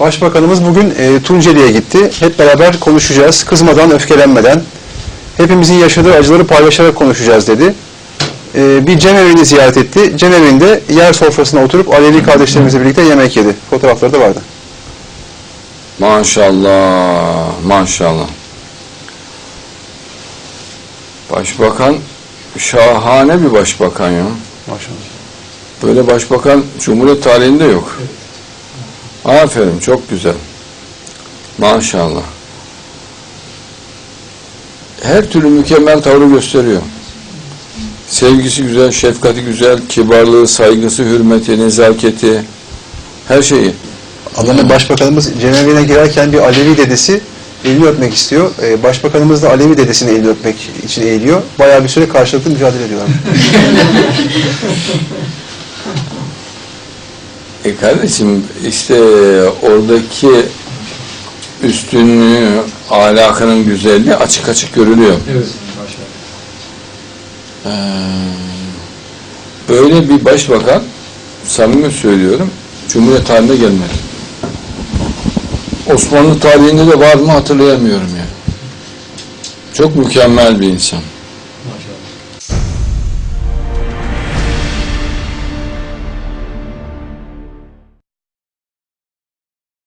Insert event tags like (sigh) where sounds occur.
Başbakanımız bugün e, Tunceli'ye gitti. Hep beraber konuşacağız. Kızmadan, öfkelenmeden. Hepimizin yaşadığı acıları paylaşarak konuşacağız dedi. E, bir cemevini ziyaret etti. Cemevinde yer sofrasına oturup Alevi kardeşlerimizle birlikte yemek yedi. Fotoğrafları da vardı. Maşallah, maşallah. Başbakan şahane bir başbakan ya. Maşallah. Böyle başbakan Cumhuriyet tarihinde yok. Aferin, çok güzel. Maşallah. Her türlü mükemmel tavrı gösteriyor. Sevgisi güzel, şefkati güzel, kibarlığı, saygısı, hürmeti, nezaketi, her şeyi. Adana Başbakanımız cemevine girerken bir Alevi dedesi elini öpmek istiyor. E, Başbakanımız da Alevi dedesinin elini öpmek için eğiliyor. Bayağı bir süre karşılıklı mücadele ediyorlar. (laughs) E kardeşim işte oradaki üstünlüğü, ahlakının güzelliği açık açık görülüyor. Evet. Ee, böyle bir başbakan, samimi söylüyorum, Cumhuriyet tarihinde gelmedi. Osmanlı tarihinde de var mı hatırlayamıyorum ya. Çok mükemmel bir insan. Maşallah.